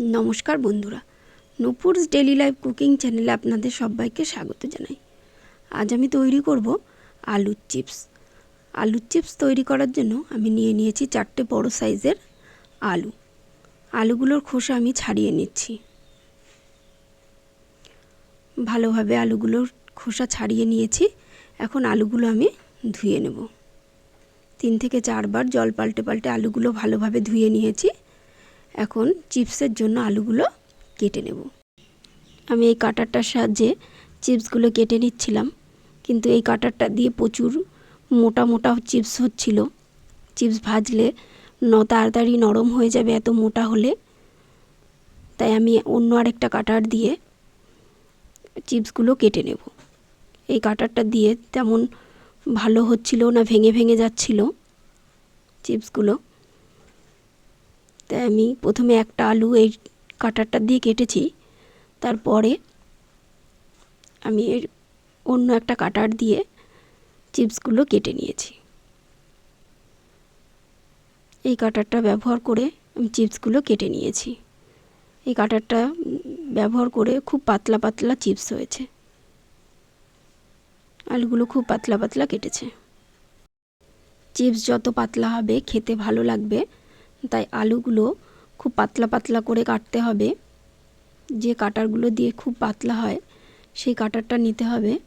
নমস্কার বন্ধুরা। নূপুরস daily life cooking চ্যানেলে আপনাদের সবাইকে স্বাগত জানাই। আজ আমি তৈরি করব আলুর চিপস। আলুর চিপস তৈরি করার জন্য আমি নিয়ে নিয়েছি চারটে বড় সাইজের আলু। আলুগুলোর খোসা আমি ছাড়িয়ে নিচ্ছি। ভালোভাবে আলুগুলোর খোসা ছাড়িয়ে নিয়েছি। এখন আলুগুলো আমি ধুয়ে নেব। তিন থেকে চারবার জল পাল্টে পাল্টে আলুগুলো ভালোভাবে ধুয়ে নিয়েছি। এখন চিপসের জন্য আলুগুলো কেটে নেব। আমি এই কাটারটার সাহায্যে চিপসগুলো কেটে নিচ্ছিলাম, কিন্তু এই কাটারটা দিয়ে প্রচুর মোটা মোটা চিপস হচ্ছিল। চিপস ভাজলে ন তাড়াতাড়ি নরম হয়ে যাবে এত মোটা হলে। তাই আমি অন্য আরেকটা কাটার দিয়ে চিপসগুলো কেটে নেব। এই কাটারটা দিয়ে তেমন ভালো হচ্ছিল না, ভেঙে ভেঙে যাচ্ছিল। চিপসগুলো তাই আমি প্রথমে একটা আলু এই কাটারটা দিয়ে কেটেছি। তারপরে আমি এর অন্য একটা কাটার দিয়ে চিপসগুলো কেটে নিয়েছি। এই কাটারটা ব্যবহার করে আমি চিপসগুলো কেটে নিয়েছি। এই কাটারটা ব্যবহার করে খুব পাতলা পাতলা চিপস হয়েছে। আলুগুলো খুব পাতলা পাতলা কেটেছে। চিপস যত পাতলা হবে, খেতে ভালো লাগবে। তাই আলুগুলো খুব পাতলা পাতলা করে কাটতে হবে। যে কাটারগুলো দিয়ে খুব পাতলা হয়, সেই কাটারটা নিতে হবে।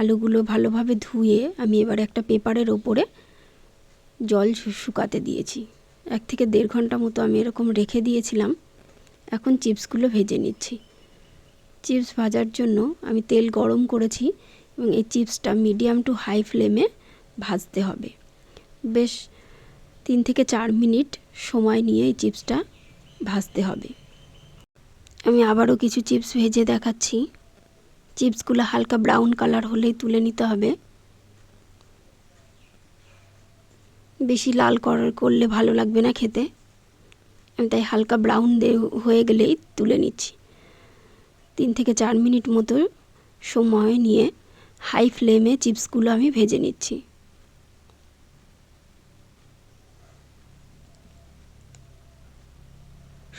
আলুগুলো ভালোভাবে ধুয়ে আমি এবার একটা পেপারের ওপরে জল শুকাতে দিয়েছি। এক থেকে দেড় ঘণ্টা মতো আমি এরকম রেখে দিয়েছিলাম। এখন চিপসগুলো ভেজে নিচ্ছি। চিপস ভাজার জন্য আমি তেল গরম করেছি এবং এই চিপসটা মিডিয়াম টু হাই ফ্লেমে ভাজতে হবে। বেশ তিন থেকে চার মিনিট সময় নিয়ে এই চিপসটা ভাজতে হবে। আমি আবারও কিছু চিপস ভেজে দেখাচ্ছি। চিপসগুলো হালকা ব্রাউন কালার হলেই তুলে নিতে হবে। বেশি লাল করার করলে ভালো লাগবে না খেতে। আমি তাই হালকা ব্রাউন হয়ে গেলেই তুলে নিচ্ছি। তিন থেকে চার মিনিট মতো সময় নিয়ে হাই ফ্লেমে চিপসগুলো আমি ভেজে নিচ্ছি।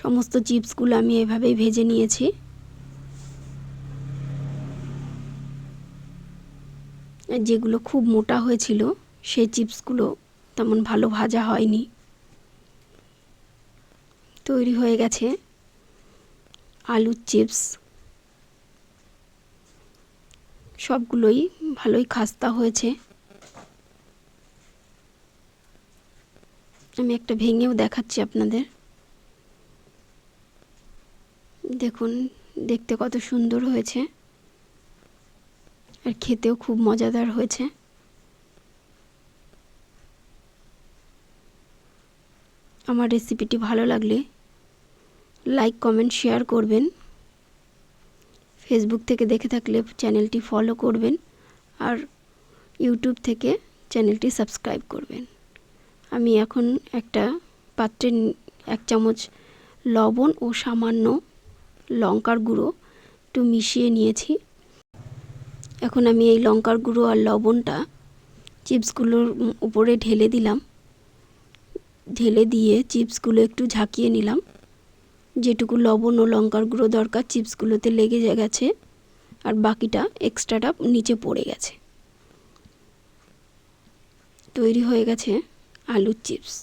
সমস্ত চিপসগুলো আমি এভাবেই ভেজে নিয়েছি। যেগুলো খুব মোটা হয়েছিল, সেই চিপসগুলো তেমন ভালো ভাজা হয়নি। তৈরি হয়ে গেছে আলুর চিপস। সবগুলোই ভালোই খাস্তা হয়েছে। আমি একটা ভেঙেও দেখাচ্ছি আপনাদের। দেখুন, দেখতে কত সুন্দর হয়েছে। আর খেতেও খুব মজাদার হয়েছে। আমার রেসিপিটি ভালো লাগলে লাইক, কমেন্ট, শেয়ার করবেন। ফেসবুক থেকে দেখে থাকলে চ্যানেলটি ফলো করবেন আর ইউটিউব থেকে চ্যানেলটি সাবস্ক্রাইব করবেন। আমি এখন একটা পাত্রে এক চামচ লবণ ও সামান্য লঙ্কার গুঁড়ো একটু মিশিয়ে নিয়েছি। এখন আমি এই লঙ্কার গুঁড়ো আর লবণটা চিপসগুলোর উপরে ঢেলে দিলাম। ঢেলে দিয়ে চিপসগুলো একটু ঝাঁকিয়ে নিলাম। যেটুকু লবণ ও লঙ্কার গুঁড়ো দরকার চিপসগুলোতে লেগে গেছে আর বাকিটা এক্সট্রাটা নিচে পড়ে গেছে। তৈরি হয়ে গেছে আলুর চিপস।